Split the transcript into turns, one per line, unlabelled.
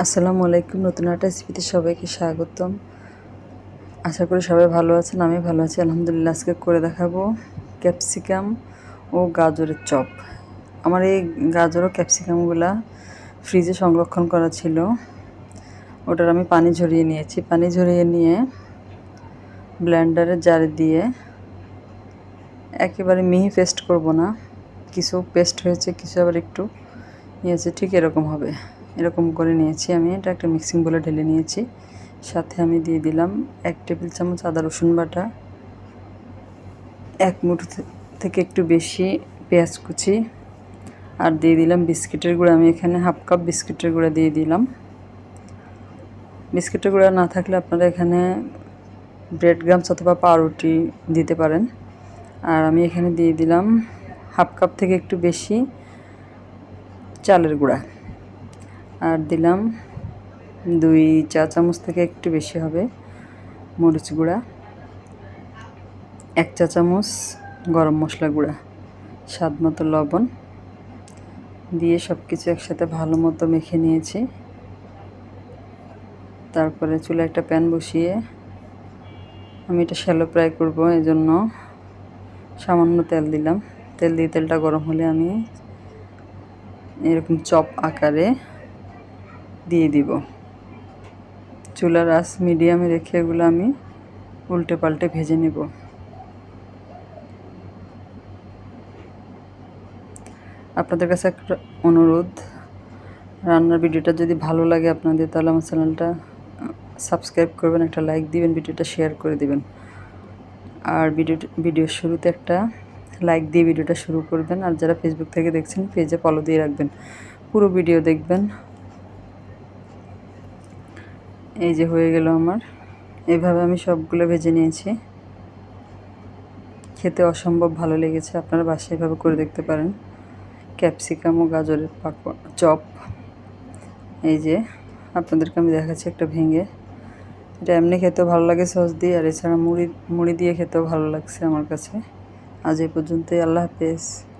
আসসালামু আলাইকুম, নতুন একটা রেসিপিতে সবাইকে স্বাগতম। আশা করি সবাই ভালো আছেন, আমি ভালো আছি। আলহামদুলিল্লাহ, আজকে করে দেখাবো ক্যাপসিকাম ও গাজরের চপ। আমার এই গাজর ও ক্যাপসিকামগুলা ফ্রিজে সংরক্ষণ করা ছিল। ওটার আমি পানি ঝরিয়ে নিয়েছি। পানি ঝরিয়ে নিয়ে ব্লেন্ডারে জারে দিয়ে একেবারে মিহি পেস্ট করব না। কিছু পেস্ট হয়েছে, কিছু আবার একটু নিয়েছে। ঠিক এরকম হবে। এরকম করে নিয়েছি আমি। এটা একটা মিক্সিং বলে ঢেলে নিয়েছি। সাথে আমি দিয়ে দিলাম এক টেবিল চামচ আদা, রসুন বাটা, এক মুঠো থেকে একটু বেশি পেঁয়াজ কুচি আর দিয়ে দিলাম বিস্কিটের গুঁড়া। আমি এখানে হাফ কাপ বিস্কিটের গুঁড়া দিয়ে দিলাম। বিস্কিটের গুঁড়া না থাকলে আপনারা এখানে ব্রেড গ্রামস অথবা পাউরুটি দিতে পারেন। আর আমি এখানে দিয়ে দিলাম হাফ কাপ থেকে একটু বেশি চালের গুঁড়া। আর দিলাম দুই চা চামচ থেকে একটু বেশি হবে মরিচ গুঁড়া, এক চা চামচ গরম মশলা গুঁড়া, স্বাদ মতো লবণ দিয়ে সব কিছু একসাথে ভালো মতো মেখে নিয়েছি। তারপরে চুলে একটা প্যান বসিয়ে আমি এটা শ্যালো ফ্রাই করব এই জন্য সামান্য তেল দিলাম। তেল দিয়ে তেলটা গরম হলে আমি এরকম চপ আকারে দিয়ে দিব। চুলার আস মিডিয়ামে রেখে এগুলো আমি উল্টে পাল্টে ভেজে নেব। আপনাদের কাছে একটা অনুরোধ, রান্নার ভিডিওটা যদি ভালো লাগে আপনাদের, তাহলে আমার চ্যানেলটা সাবস্ক্রাইব করবেন, একটা লাইক দিবেন, ভিডিওটা শেয়ার করে দিবেন। আর ভিডিও ভিডিওর শুরুতে একটা লাইক দিয়ে ভিডিওটা শুরু করবেন। আর যারা ফেসবুক থেকে দেখছেন, পেজে ফলো দিয়ে রাখবেন। পুরো ভিডিও দেখবেন। এই যে হয়ে গেল আমার। এভাবে আমি সবগুলো ভেজে নিয়েছি। খেতে অসম্ভব ভালো লেগেছে, আপনারা বাসায় এভাবে করে দেখতে পারেন। ক্যাপসিকাম ও গাজরের পাকড় চপ। এই যে, আপনাদেরকে আমি দেখাচ্ছি একটা ভেঙে। এটা এমনি খেতেও ভালো লাগে সস দিয়ে, আর এছাড়া মুড়ি মুড়ি দিয়ে খেতেও ভালো লাগছে আমার কাছে। আজ এই পর্যন্তই, আল্লাহ হাফেজ।